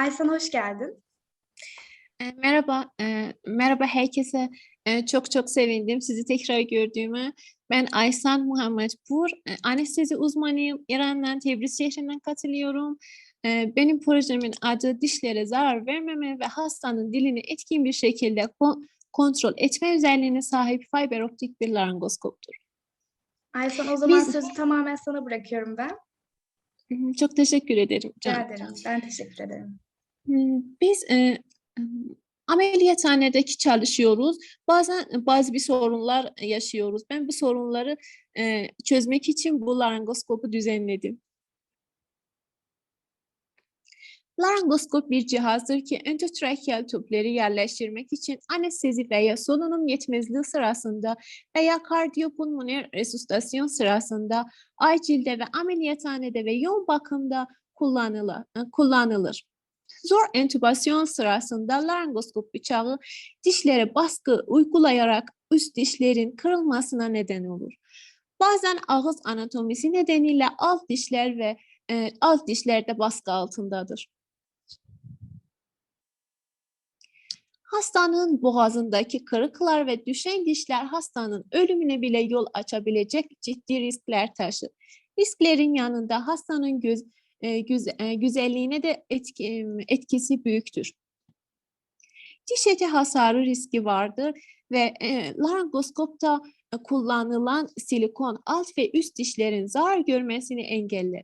Aysan hoş geldin. E, Merhaba, e, merhaba herkese. E, Çok çok sevindim sizi tekrar gördüğüme. Ben Aysan Muhammedpur, e, anestezi uzmanıyım. İran'dan, Tebriz şehrinden katılıyorum. E, Benim projemin adı dişlere zarar vermeme ve hastanın dilini etkin bir şekilde kon- kontrol etme özelliğine sahip fiber optik bir laringoskoptur. Aysan o zaman Biz- sözü tamamen sana bırakıyorum ben. Çok teşekkür ederim Rica canım. ederim. Ben teşekkür ederim. Biz e, ameliyathanedeki çalışıyoruz. Bazen bazı bir sorunlar yaşıyoruz. Ben bu sorunları e, çözmek için bu laringoskopu düzenledim. Laringoskop bir cihazdır ki endotrakeal tüpleri yerleştirmek için anestezi veya solunum yetmezliği sırasında veya kardiyopulmoner resuscitasyon sırasında acilde ve ameliyathanede ve yoğun bakımda kullanılır. Zor entübasyon sırasında laringoskop bıçağı dişlere baskı uygulayarak üst dişlerin kırılmasına neden olur. Bazen ağız anatomisi nedeniyle alt dişler ve e, alt dişlerde baskı altındadır. Hastanın boğazındaki kırıklar ve düşen dişler hastanın ölümüne bile yol açabilecek ciddi riskler taşır. Risklerin yanında hastanın göz, e, e, güzelliğine de etki- etkisi büyüktür. Diş eti hasarı riski vardır ve e, laringoskopta e, kullanılan silikon alt ve üst dişlerin zarar görmesini engeller.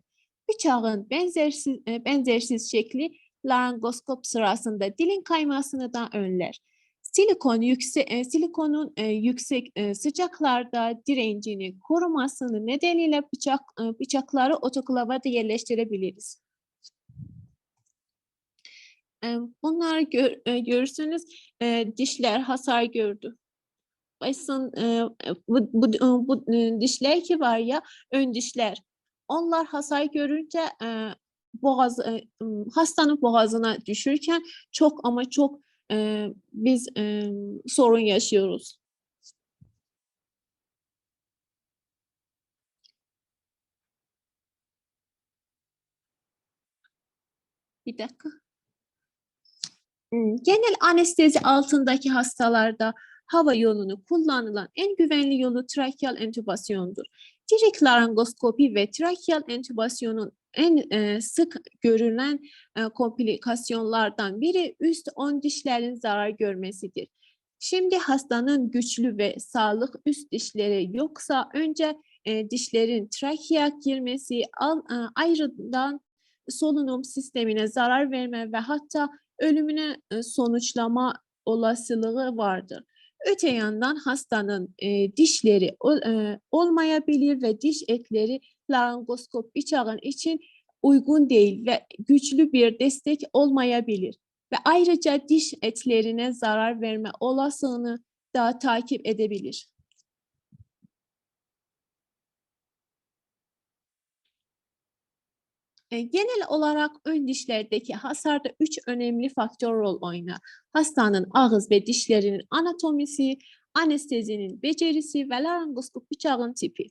Bıçağın benzersiz, e, benzersiz şekli laringoskop sırasında dilin kaymasını da önler. Silikon yüksek, silikonun e, yüksek e, sıcaklarda direncini korumasını nedeniyle bıçak e, bıçakları otoklava da yerleştirebiliriz. E, Bunlar gör, e, görürsünüz e, dişler hasar gördü. Basın e, bu, bu, bu e, dişler ki var ya ön dişler onlar hasar görünce e, boğaz e, hastanın boğazına düşürken çok ama çok e, biz e, sorun yaşıyoruz. Bir dakika. Genel anestezi altındaki hastalarda hava yolunu kullanılan en güvenli yolu trakeal entübasyondur. Direkt laringoskopi ve trakeal entübasyonun en e, sık görülen e, komplikasyonlardan biri üst on dişlerin zarar görmesidir. Şimdi hastanın güçlü ve sağlık üst dişleri yoksa önce e, dişlerin trakea girmesi, al, e, ayrıdan solunum sistemine zarar verme ve hatta ölümüne e, sonuçlama olasılığı vardır. Öte yandan hastanın e, dişleri e, olmayabilir ve diş etleri laringoskop bıçağın için uygun değil ve güçlü bir destek olmayabilir. Ve ayrıca diş etlerine zarar verme olasılığını da takip edebilir. E, Genel olarak ön dişlerdeki hasarda üç önemli faktör rol oynar. Hastanın ağız ve dişlerinin anatomisi, anestezinin becerisi ve laringoskop bıçağın tipi.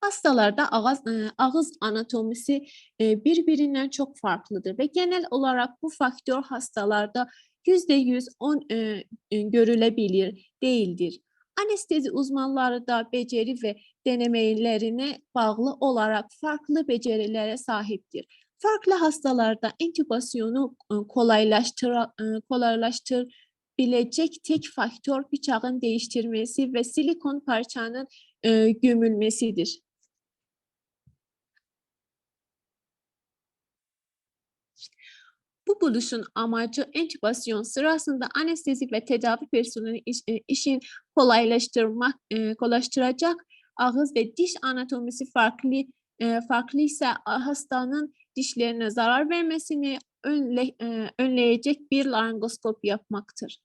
Hastalarda ağız, e, ağız anatomisi e, birbirinden çok farklıdır ve genel olarak bu faktör hastalarda yüzde yüz on e, görülebilir değildir. Anestezi uzmanları da beceri ve denemelerine bağlı olarak farklı becerilere sahiptir. Farklı hastalarda entübasyonu kolaylaştıra, e, kolaylaştırabilecek tek faktör bıçağın değiştirmesi ve silikon parçanın gömülmesidir. Bu buluşun amacı entübasyon sırasında anestezi ve tedavi personeli iş- e, işin kolaylaştırmak, e, kolaylaştıracak ağız ve diş anatomisi farklı e, farklıysa a- hastanın dişlerine zarar vermesini önle, önleyecek bir laringoskop yapmaktır.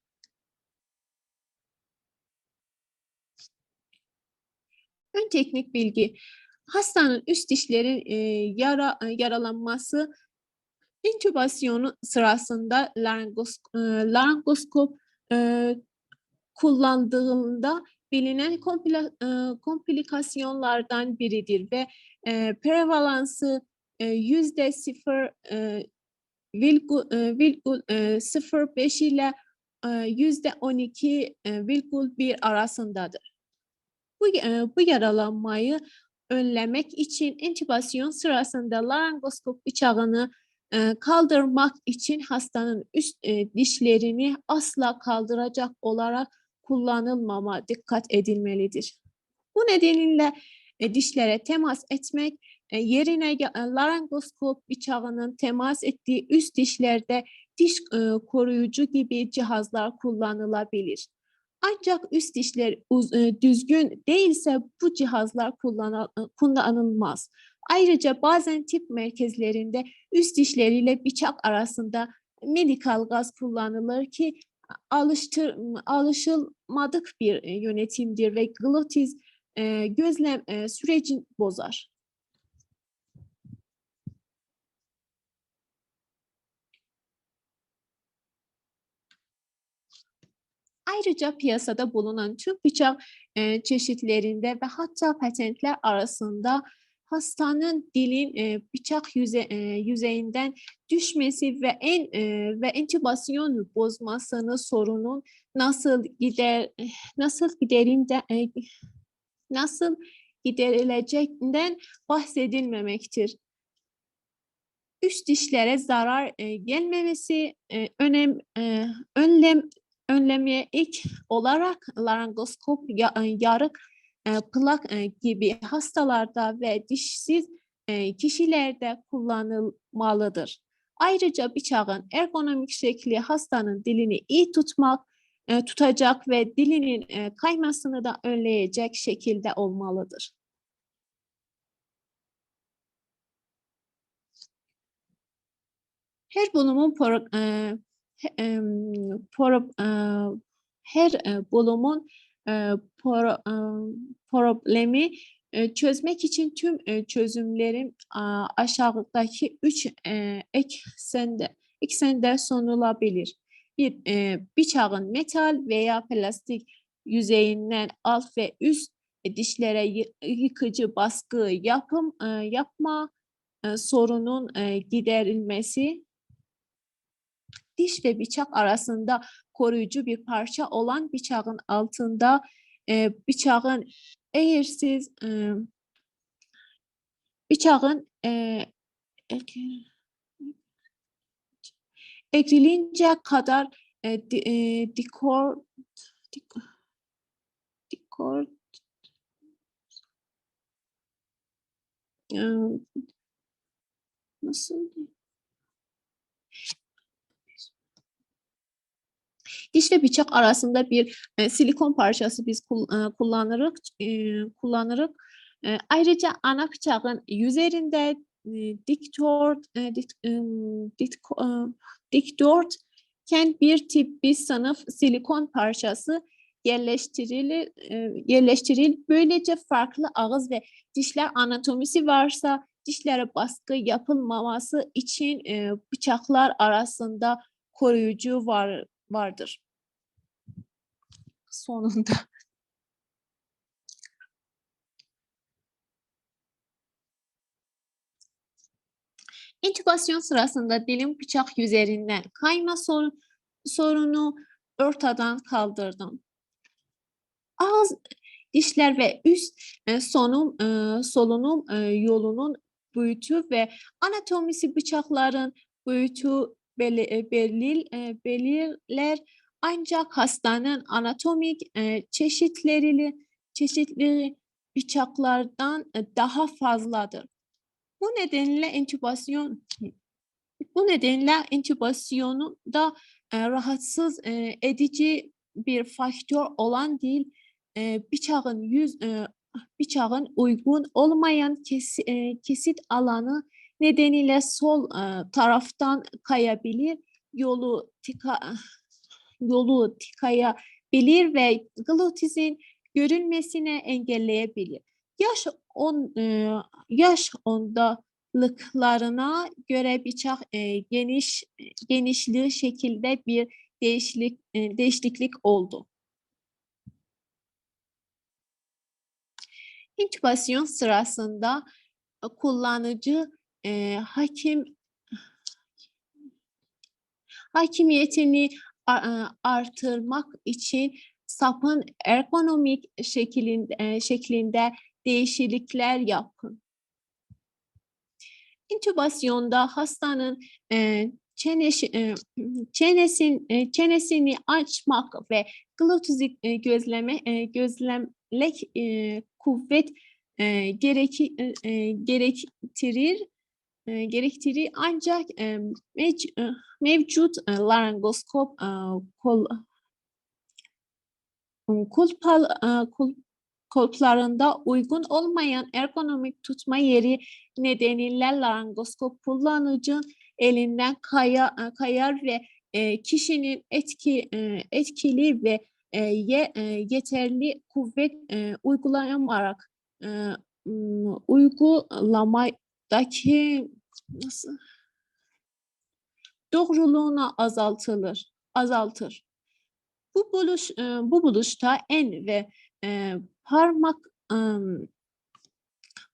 Ön teknik bilgi. Hastanın üst dişlerin e, yara, e, yaralanması İntübasyonu sırasında laringos, e, laringoskop e, kullandığında bilinen kompla- e, komplikasyonlardan biridir ve e, prevalansı e, yüzde sıfır e, virgül, e, e, 0,5 ile yüzde 12 e, virgül bir arasındadır. Bu, e, bu yaralanmayı önlemek için entübasyon sırasında laringoskop bıçağını kaldırmak için hastanın üst dişlerini asla kaldıracak olarak kullanılmama dikkat edilmelidir. Bu nedenle dişlere temas etmek yerine laringoskop bıçağının temas ettiği üst dişlerde diş koruyucu gibi cihazlar kullanılabilir. Ancak üst dişler düzgün değilse bu cihazlar kullanı- kullanılmaz. Ayrıca bazen tip merkezlerinde üst dişleriyle bıçak arasında medikal gaz kullanılır ki alıştır, alışılmadık bir e, yönetimdir ve glotiz e, gözlem e, sürecini bozar. Ayrıca piyasada bulunan tüm bıçak e, çeşitlerinde ve hatta patentler arasında hastanın dilin e, bıçak yüze, e, yüzeyinden düşmesi ve en e, ve entübasyon bozmasını sorunun nasıl gider nasıl giderinde e, nasıl giderileceğinden bahsedilmemektir. Üst dişlere zarar e, gelmemesi e, önem e, önlem önlemeye ilk olarak laringoskop ya- yarık plak e, gibi hastalarda ve dişsiz e, kişilerde kullanılmalıdır. Ayrıca bıçağın ergonomik şekli hastanın dilini iyi tutmak, e, tutacak ve dilinin e, kaymasını da önleyecek şekilde olmalıdır. Her bulumun pro, e, em, pro- e, her e, bulumun e, e, problemi e, çözmek için tüm e, çözümlerin a, aşağıdaki üç e, eksende eksende sunulabilir. Bir, e, bıçağın metal veya plastik yüzeyinden alt ve üst e, dişlere yı- yıkıcı baskı yapım e, yapma e, sorunun e, giderilmesi diş ve bıçak arasında koruyucu bir parça olan bıçağın altında e, bıçağın eğer siz e, bıçağın e, ek- ekrilince kadar e, e, dikor dik- dikor e, nasıl Diş ve bıçak arasında bir e, silikon parçası biz kul- e, kullanırız. e, kullanırız. E, ayrıca ana bıçağın üzerinde e, dikdört e, dik, e, dik- e, dikdörtgen bir tip bir sınıf silikon parçası yerleştirilir, e, yerleştiril. Böylece farklı ağız ve dişler anatomisi varsa dişlere baskı yapılmaması için e, bıçaklar arasında koruyucu var vardır. Sonunda. İntübasyon sırasında dilin bıçak üzerinden kayma sorun, sorunu ortadan kaldırdım. Ağız, dişler ve üst e, sonum, e, solunum e, yolunun boyutu ve anatomisi bıçakların boyutu beli- belirl, e, belirler ancak hastanın anatomik e, çeşitleri çeşitli bıçaklardan e, daha fazladır. Bu nedenle entübasyon bu nedenle entübasyonu da e, rahatsız e, edici bir faktör olan değil, e, bıçağın yüz e, bıçağın uygun olmayan kesi- e, kesit alanı nedeniyle sol e, taraftan kayabilir, yolu tika yolu tıkayabilir ve glotizin görülmesine engelleyebilir. Yaş on e, yaş ondalıklarına göre bıçak e, geniş genişliği şekilde bir değişiklik e, değişiklik oldu. İntübasyon sırasında kullanıcı e, hakim hakimiyetini artırmak için sapın ergonomik şeklinde, e, şeklinde değişiklikler yapın. İntübasyonda hastanın e, çenesi, e, e, çenesini açmak ve glutezik e, gözleme e, gözlemlek e, kuvvet e, gereki, e, e, gerektirir e, gerektirir ancak e, e, mevcut e, laringoskop e, kol, kulpal, e, kul- kolplarında uygun olmayan ergonomik tutma yeri nedeniyle laringoskop kullanıcı elinden kaya, e, kayar ve e, kişinin etki e, etkili ve e, ye- e, yeterli kuvvet e, uygulayamayarak e, m, uygulamadaki nasıl doğruluğuna azaltılır azaltır. Bu buluş e, bu buluşta en ve e, parmak ım,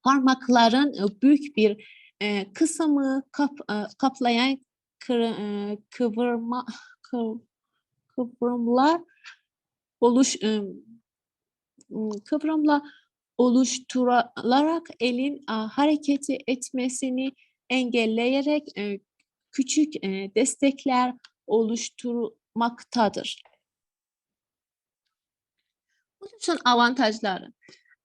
parmakların e, büyük bir e, kısmı kap, e, kaplayan kır- e, kıvırma kıv- kıvrımlar ım, kıvrımla oluşturularak elin a, hareketi etmesini engelleyerek e, küçük e, destekler oluşturmaktadır. Buluşun avantajları.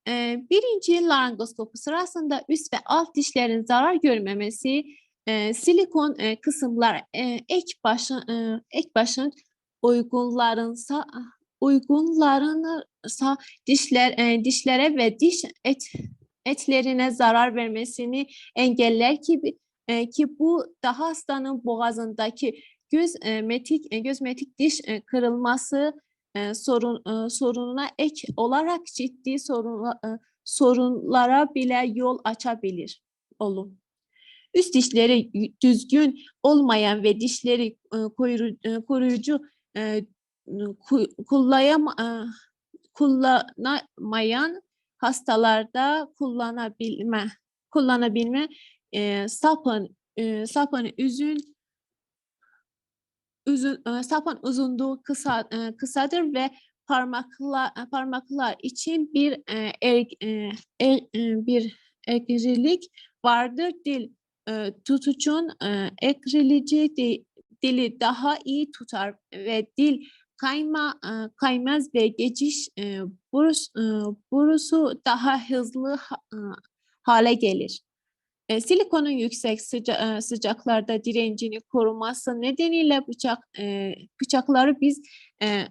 E, birinci laringoskopu sırasında üst ve alt dişlerin zarar görmemesi, e, silikon e, kısımlar e, ek başın e, ek başın uygunlarınsa uygunlarınsa dişler e, dişlere ve diş et etlerine zarar vermesini engeller ki e, ki bu daha hastanın boğazındaki göz e, metik e, göz metik diş e, kırılması e, sorun e, sorununa ek olarak ciddi sorun e, sorunlara bile yol açabilir olun. Üst dişleri düzgün olmayan ve dişleri e, koruyucu e, e, kullanamayan hastalarda kullanabilme kullanabilme e, sapın e, sapın üzün uzun e, sapın uzunluğu kısa e, kısadır ve parmaklar parmaklar için bir e, e, er- e, bir eğrilik vardır. Dil e, tutucun e, eğrilici di- dili daha iyi tutar ve dil kayma e, kaymaz ve geçiş e, burus, e, borusu daha hızlı ha- hale gelir. E, silikonun yüksek sıca- sıcaklarda direncini koruması nedeniyle bıçak e, bıçakları biz e,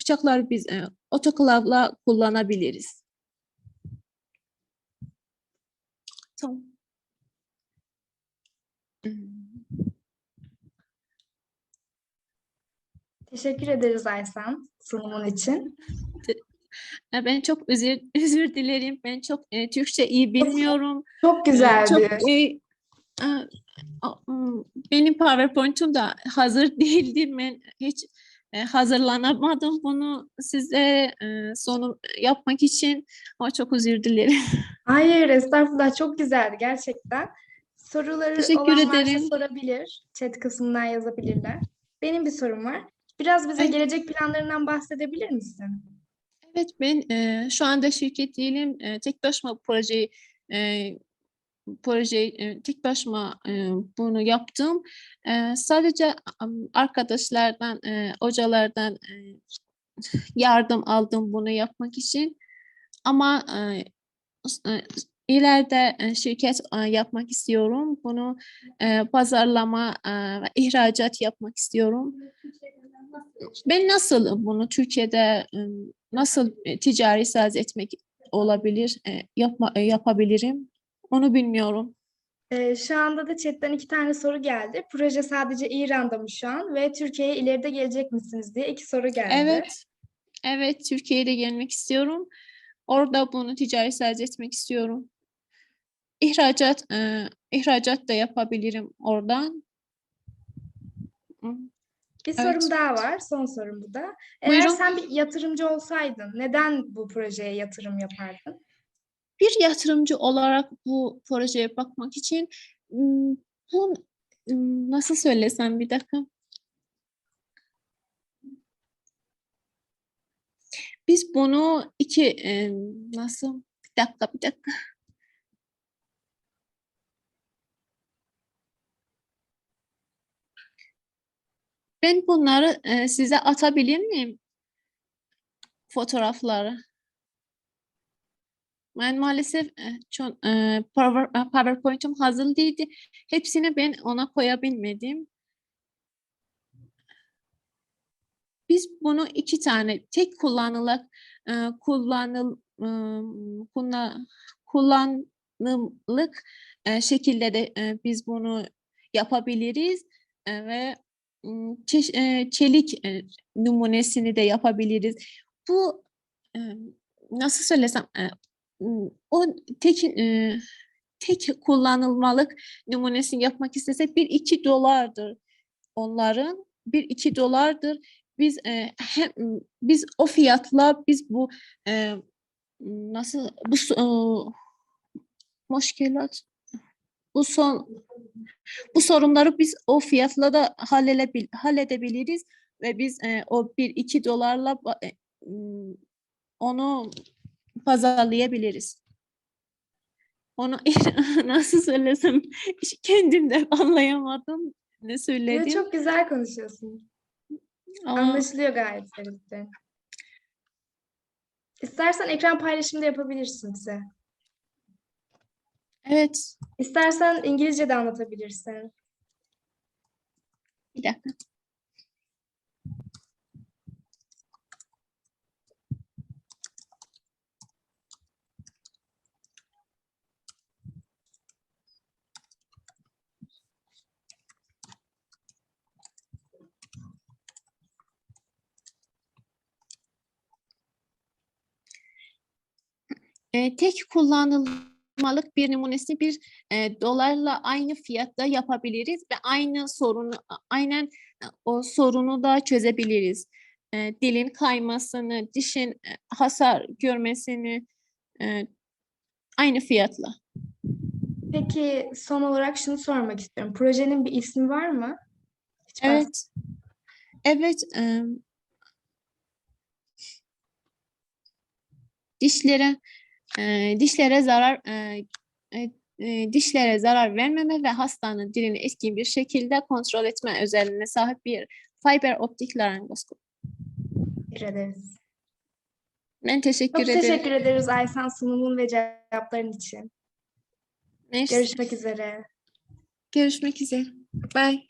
bıçakları biz e, otoklavla kullanabiliriz. Tamam. Hmm. Teşekkür ederiz Aysen sunumun için. Ben çok özür özür dilerim. Ben çok e, Türkçe iyi bilmiyorum. Çok güzeldi. Çok e, e, benim PowerPoint'um da hazır değildi. Ben hiç e, hazırlanamadım bunu size e, sunum yapmak için ama çok özür dilerim. Hayır, estağfurullah çok güzeldi gerçekten. Soruları Teşekkür olan ederim. sorabilir. Chat kısmından yazabilirler. Benim bir sorum var. Biraz bize Evet. gelecek planlarından bahsedebilir misin? Evet ben e, şu anda şirket değilim. E, tek başıma projeyi e, projeyi e, tek başıma e, bunu yaptım. E, sadece arkadaşlardan, e, hocalardan e, yardım aldım bunu yapmak için. Ama e, ileride e, şirket e, yapmak istiyorum. Bunu e, pazarlama ve ihracat yapmak istiyorum. Ben nasıl bunu Türkiye'de nasıl ticari saz etmek olabilir, yapma, yapabilirim? Onu bilmiyorum. Ee, şu anda da chatten iki tane soru geldi. Proje sadece İran'da mı şu an ve Türkiye'ye ileride gelecek misiniz diye iki soru geldi. Evet, evet Türkiye'ye de gelmek istiyorum. Orada bunu ticari saz etmek istiyorum. İhracat, e, ihracat da yapabilirim oradan. Bir Evet. sorum daha var. Son sorum bu da. Eğer Buyurun. sen bir yatırımcı olsaydın neden bu projeye yatırım yapardın? Bir yatırımcı olarak bu projeye bakmak için bu nasıl söylesem bir dakika. Biz bunu iki nasıl bir dakika bir dakika. Ben bunları e, size atabilir miyim? Fotoğrafları. Ben maalesef e, çok, e, Power- e, PowerPoint'um hazır değildi. Hepsini ben ona koyabilmedim. Biz bunu iki tane tek kullanılak e, kullanıl ım, kullan- kullanımlık e, şekilde de e, biz bunu yapabiliriz E, ve e, çelik e, numunesini de yapabiliriz. Bu nasıl söylesem o tek tek kullanılmalık numunesini yapmak istesek bir iki dolardır onların bir iki dolardır. Biz e, hem biz o fiyatla biz bu e, nasıl bu e, muşkilat bu son bu sorunları biz o fiyatla da halledebil, halledebiliriz ve biz e, o bir iki dolarla ba- e, onu pazarlayabiliriz. Onu nasıl söylesem kendim de anlayamadım ne söyledim. çok güzel konuşuyorsun. Ama Anlaşılıyor gayet Ferit'te. İstersen ekran paylaşımı da yapabilirsin bize. Evet İstersen İngilizce de anlatabilirsin. bir dakika. E, tek kullanılmalık bir numunesini bir e, dolarla aynı fiyatta yapabiliriz ve aynı sorunu aynen e, o sorunu da çözebiliriz. E, dilin kaymasını, dişin e, hasar görmesini e, aynı fiyatla. Peki son olarak şunu sormak istiyorum. Projenin bir ismi var mı? Hiç Evet. Evet. e, dişlere e, dişlere zarar e, e, e, dişlere zarar vermeme ve hastanın dilini etkin bir şekilde kontrol etme özelliğine sahip bir fiber optik laringoskop. Teşekkür ederiz. Ben teşekkür Çok ederim. teşekkür ederiz Aysan sunumun ve cevapların için. Mersi. Görüşmek üzere. Görüşmek üzere. Bye.